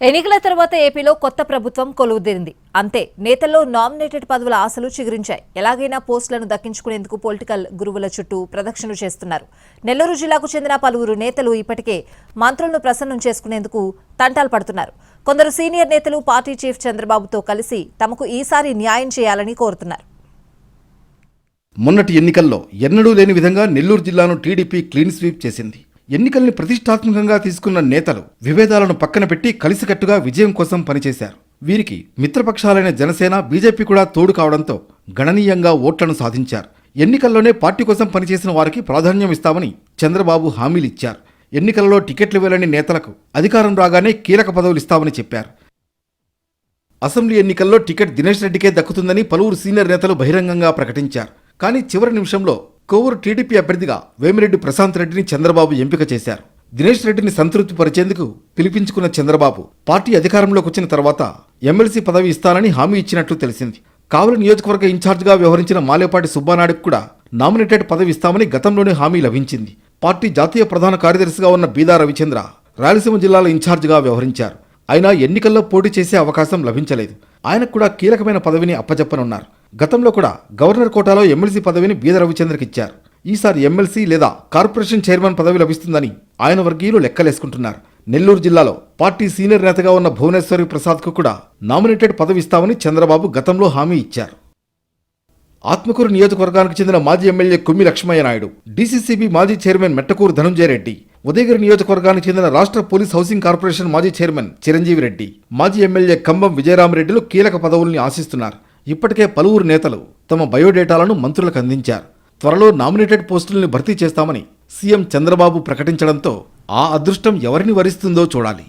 ఎన్నికల తర్వాత ఏపీలో కొత్త ప్రభుత్వం కొలువుదీరింది. అంతే నేతల్లో నామినేటెడ్ పదవుల ఆశలు చిగురించాయి. ఎలాగైనా పోస్టులను దక్కించుకునేందుకు పొలిటికల్ గురువుల చుట్టూ ప్రదక్షిణలు చేస్తున్నారు. నెల్లూరు జిల్లాకు చెందిన పలువురు నేతలు ఇప్పటికే మంత్రులను ప్రసన్నం చేసుకునేందుకు తంటాలు పడుతున్నారు. కొందరు సీనియర్ నేతలు పార్టీ చీఫ్ చంద్రబాబుతో కలిసి తమకు ఈసారి న్యాయం చేయాలని కోరుతున్నారు. మొన్నటి ఎన్నికల్లో ఎన్నడూ లేని విధంగా నెల్లూరు జిల్లాను టీడీపీ క్లీన్ స్వీప్ చేసింది. ఎన్నికల్ని ప్రతిష్టాత్మకంగా తీసుకున్న నేతలు విభేదాలను పక్కన పెట్టి కలిసికట్టుగా విజయం కోసం పనిచేశారు. వీరికి మిత్రపక్షాలైన జనసేన బీజేపీ కూడా తోడు కావడంతో గణనీయంగా ఓట్లను సాధించారు. ఎన్నికల్లోనే పార్టీ కోసం పనిచేసిన వారికి ప్రాధాన్యం ఇస్తామని చంద్రబాబు హామీలిచ్చారు. ఎన్నికలలో టికెట్లు వెళ్ళని నేతలకు అధికారం రాగానే కీలక పదవులు ఇస్తామని చెప్పారు. అసెంబ్లీ ఎన్నికల్లో టికెట్ దినేష్ రెడ్డికే దక్కుతుందని పలువురు సీనియర్ నేతలు బహిరంగంగా ప్రకటించారు. కానీ చివరి నిమిషంలో కొవ్వూరు టీడీపీ అభ్యర్థిగా వేమిరెడ్డి ప్రశాంత్ రెడ్డిని చంద్రబాబు ఎంపిక చేశారు. దినేష్ రెడ్డిని సంతృప్తి పరిచేందుకు పిలిపించుకున్న చంద్రబాబు పార్టీ అధికారంలోకి వచ్చిన తర్వాత ఎమ్మెల్సీ పదవి ఇస్తానని హామీ ఇచ్చినట్లు తెలిసింది. కావలి నియోజకవర్గ ఇన్ఛార్జిగా వ్యవహరించిన మాలేపాటి సుబ్బానాయుడుకు కూడా నామినేటెడ్ పదవి ఇస్తామని గతంలోనే హామీ లభించింది. పార్టీ జాతీయ ప్రధాన కార్యదర్శిగా ఉన్న బీదా రవిచంద్ర రాయలసీమ జిల్లాల ఇన్ఛార్జిగా వ్యవహరించారు. అయినా ఎన్నికల్లో పోటీ చేసే అవకాశం లభించలేదు. ఆయనకు కూడా కీలకమైన పదవిని అప్పచెప్పనున్నారు గతంలో కూడా గవర్నర్ కోటాలో ఎమ్మెల్సీ పదవిని బీద రవిచంద్రకి ఇచ్చారు. ఈసారి ఎమ్మెల్సీ లేదా కార్పొరేషన్ చైర్మన్ పదవి లభిస్తుందని ఆయన వర్గీయులు లెక్కలేసుకుంటున్నారు. నెల్లూరు జిల్లాలో పార్టీ సీనియర్ నేతగా ఉన్న భువనేశ్వరి ప్రసాద్కు కూడా నామినేటెడ్ పదవి ఇస్తామని చంద్రబాబు గతంలో హామీ ఇచ్చారు. ఆత్మకూరు నియోజకవర్గానికి చెందిన మాజీ ఎమ్మెల్యే కుమ్మి లక్ష్మయ్య నాయుడు డీసీసీబీ మాజీ చైర్మన్ మెట్టకూరు ధనంజయ రెడ్డి ఉదయగిరి నియోజకవర్గానికి చెందిన రాష్ట్ర పోలీస్ హౌసింగ్ కార్పొరేషన్ మాజీ చైర్మన్ చిరంజీవి రెడ్డి మాజీ ఎమ్మెల్యే కంబం విజయరామరెడ్డిలు కీలక పదవుల్ని ఆశిస్తున్నారు. ఇప్పటికే పలువురు నేతలు తమ బయోడేటాలను మంత్రులకు అందించారు. త్వరలో నామినేటెడ్ పోస్టుల్ని భర్తీ చేస్తామని సీఎం చంద్రబాబు ప్రకటించడంతో ఆ అదృష్టం ఎవరిని వరిస్తుందో చూడాలి.